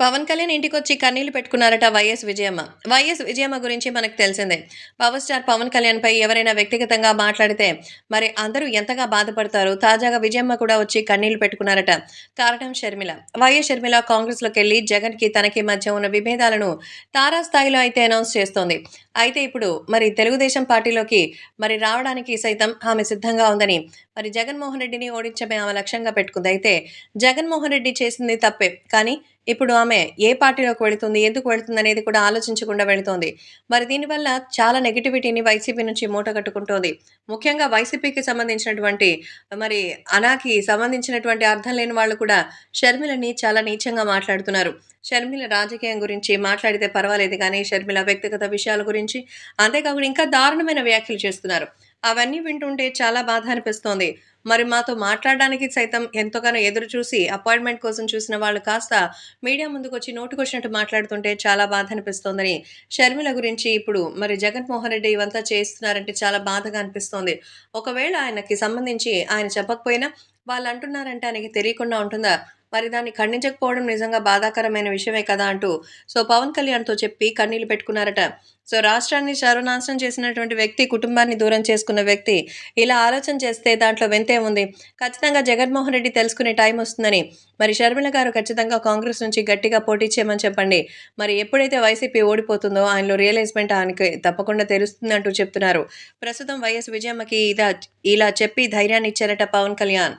పవన్ కళ్యాణ్ ఇంటికొచ్చి కన్నీళ్ళు పెట్టుకున్నారట వైఎస్ విజయమ్మ. వైఎస్ విజయమ్మ గురించి మనకు తెలిసిందే. పవర్ స్టార్ పవన్ కళ్యాణ్ పై ఎవరైనా వ్యక్తిగతంగా మాట్లాడితే మరి అందరూ ఎంతగా బాధపడతారు తాజాగా విజయమ్మ కూడా వచ్చి కన్నీళ్ళు పెట్టుకున్నారట కారణం షర్మిల. వైఎస్ షర్మిల కాంగ్రెస్లోకి వెళ్ళి జగన్కి తనకి మధ్య ఉన్న విభేదాలను తారాస్థాయిలో అయితే అనౌన్స్ చేస్తోంది. అయితే ఇప్పుడు మరి తెలుగుదేశం పార్టీలోకి మరి రావడానికి సైతం ఆమె సిద్ధంగా ఉందని మరి జగన్మోహన్ రెడ్డిని ఓడించమే ఆమె లక్ష్యంగా పెట్టుకుంది. అయితే జగన్మోహన్ రెడ్డి చేసింది తప్పే. కానీ ఇప్పుడు ఆమె ఏ పార్టీలోకి వెళుతుంది ఎందుకు వెళుతుంది అనేది కూడా ఆలోచించకుండా వెళుతోంది. మరి దీనివల్ల చాలా నెగిటివిటీని వైసీపీ నుంచి మూట కట్టుకుంటోంది. ముఖ్యంగా వైసీపీకి సంబంధించినటువంటి మరి అనాకి సంబంధించినటువంటి అర్థం లేని వాళ్ళు కూడా షర్మిలని చాలా నీచంగా మాట్లాడుతున్నారు. షర్మిల రాజకీయం గురించి మాట్లాడితే పర్వాలేదు కానీ షర్మిల వ్యక్తిగత విషయాల గురించి అంతేకాకుండా ఇంకా దారుణమైన వ్యాఖ్యలు చేస్తున్నారు. అవన్నీ వింటుంటే చాలా బాధ అనిపిస్తోంది మరి మాతో మాట్లాడడానికి సైతం ఎంతగానో ఎదురు చూసి అపాయింట్మెంట్ కోసం చూసిన వాళ్ళు కాస్త మీడియా ముందుకు వచ్చి నోటుకొచ్చినట్టు మాట్లాడుతుంటే చాలా బాధ అనిపిస్తోందని షర్మిల గురించి ఇప్పుడు మరి జగన్మోహన్ రెడ్డి ఇవంతా చేస్తున్నారంటే చాలా బాధగా అనిపిస్తోంది. ఒకవేళ ఆయనకి సంబంధించి ఆయన చెప్పకపోయినా వాళ్ళు అంటున్నారంటే ఆయనకి తెలియకుండా ఉంటుందా? మరి దాన్ని ఖండించకపోవడం నిజంగా బాధాకరమైన విషయమే కదా అంటూ సో పవన్ కళ్యాణ్తో చెప్పి కన్నీళ్ళు పెట్టుకున్నారట. సో రాష్ట్రాన్ని సర్వనాశనం చేసినటువంటి వ్యక్తి కుటుంబాన్ని దూరం చేసుకున్న వ్యక్తి ఇలా ఆలోచన చేస్తే దాంట్లో వెంతే ఉంది. ఖచ్చితంగా జగన్మోహన్ రెడ్డి తెలుసుకునే టైం వస్తుందని. మరి షర్మిల గారు ఖచ్చితంగా కాంగ్రెస్ నుంచి గట్టిగా పోటీ చేయమని చెప్పండి. మరి ఎప్పుడైతే వైసీపీ ఓడిపోతుందో ఆయనలో రియలైజ్మెంట్ ఆయనకి తప్పకుండా తెలుస్తుందంటూ చెప్తున్నారు. ప్రస్తుతం వైఎస్ విజయమ్మకి ఇలా ఇలా చెప్పి ధైర్యాన్ని ఇచ్చారట పవన్ కళ్యాణ్.